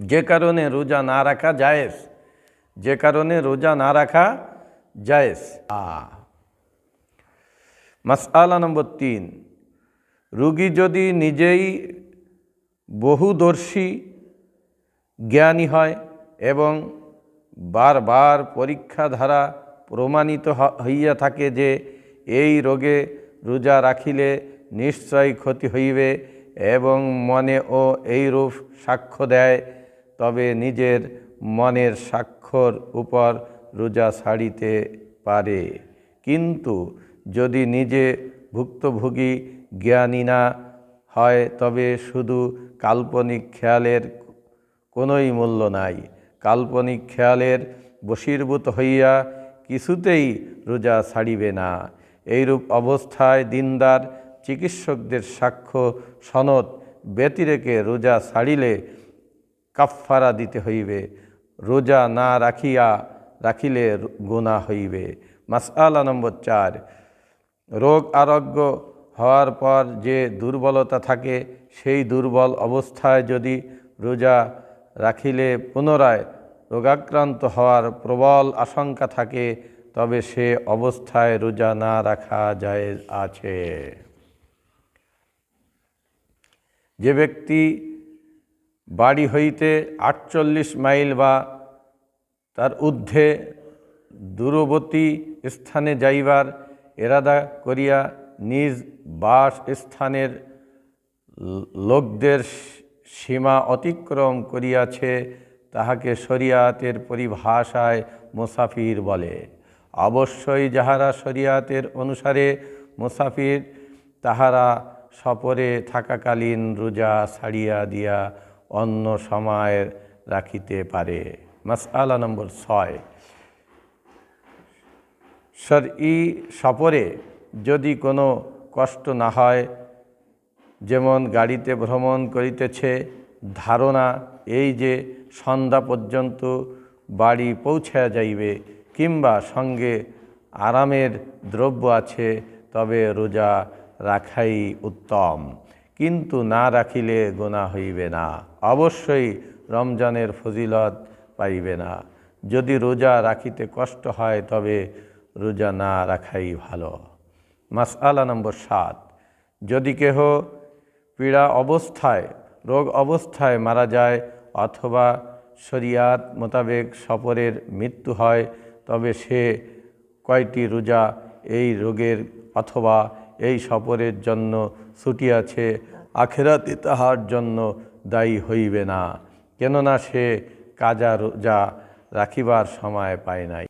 যে কারণে রোজা না রাখা জায়েজ, যে কারণে রোজা না রাখা জায়েজ। আ। মাসআলা নম্বর তিন, রুগী যদি নিজেই বহুদর্শী জ্ঞানী হয় এবং বারবার পরীক্ষা দ্বারা প্রমাণিত হইয়া থাকে যে এই রোগে রোজা রাখিলে নিশ্চয় ক্ষতি হইবে এবং মনে ও এইরূপ সাক্ষ্য দেয় তবে নিজের মনের সাক্ষ্যর উপর রোজা ছাড়িতে পারে। কিন্তু যদি নিজে ভুক্তভোগী জ্ঞানী না হয়, তবে শুধু কাল্পনিক খেয়ালের কোনোই মূল্য নাই। কাল্পনিক খেয়ালের বশীর্ভূত হইয়া কিছুতেই রোজা ছাড়িবে না। এইরূপ অবস্থায় দিনদার চিকিৎসকদের সাক্ষ্য সনদ ব্যতিরেকে রোজা ছাড়িলে কাফফারা দিতে হইবে, রোজা না রাখিয়া রাখিলে গুণা হইবে। মাসআলা নম্বর চার, রোগ আরোগ্য হওয়ার পর যে দুর্বলতা থাকে, সেই দুর্বল অবস্থায় যদি রোজা রাখিলে পুনরায় রোগাক্রান্ত হওয়ার প্রবল আশঙ্কা থাকে, তবে সে অবস্থায় রোজা না রাখা যায় আছে। যে ব্যক্তি বাড়ি হইতে আটচল্লিশ মাইল বা তার ঊর্ধ্বে দূরবর্তী স্থানে যাইবার এরাদা করিয়া নিজ বাস স্থানের লোকদের সীমা অতিক্রম করিয়াছে, তাহাকে শরিয়াতের পরিভাষায় মুসাফির বলে। অবশ্যই যাহারা শরিয়াতের অনুসারে মুসাফির, তাহারা সপরে থাকাকালীন রোজা ছাড়িয়া দিয়া অন্য সময় রাখিতে পারে। মাসআলা নম্বর ছয়। সর ই সফরে যদি কোনো কষ্ট না হয়, যেমন গাড়িতে ভ্রমণ করিতেছে, ধারণা এই যে সন্ধ্যা পর্যন্ত বাড়ি পৌঁছা যাইবে কিংবা সঙ্গে আরামের দ্রব্য আছে, তবে রোজা রাখাই উত্তম। কিন্তু না রাখিলে গোনা হইবে না। অবশ্যই রমজানের ফজিলত পাইবে না। যদি রোজা রাখিতে কষ্ট হয়, তবে রোজা না রাখাই ভালো। মাসআলা নম্বর সাত, যদি কেহ পীড়া অবস্থায়, রোগ অবস্থায় মারা যায় অথবা শরিয়াত মোতাবেক সপরের মৃত্যু হয়, তবে সে কয়টি রোজা এই রোগের অথবা এই সপরের জন্য ছুটিয়াছে আখেরাতে তাহার জন্য দায়ী হইবে না। কেননা সে কাজা রোজা রাখিবার সময় পায় নাই।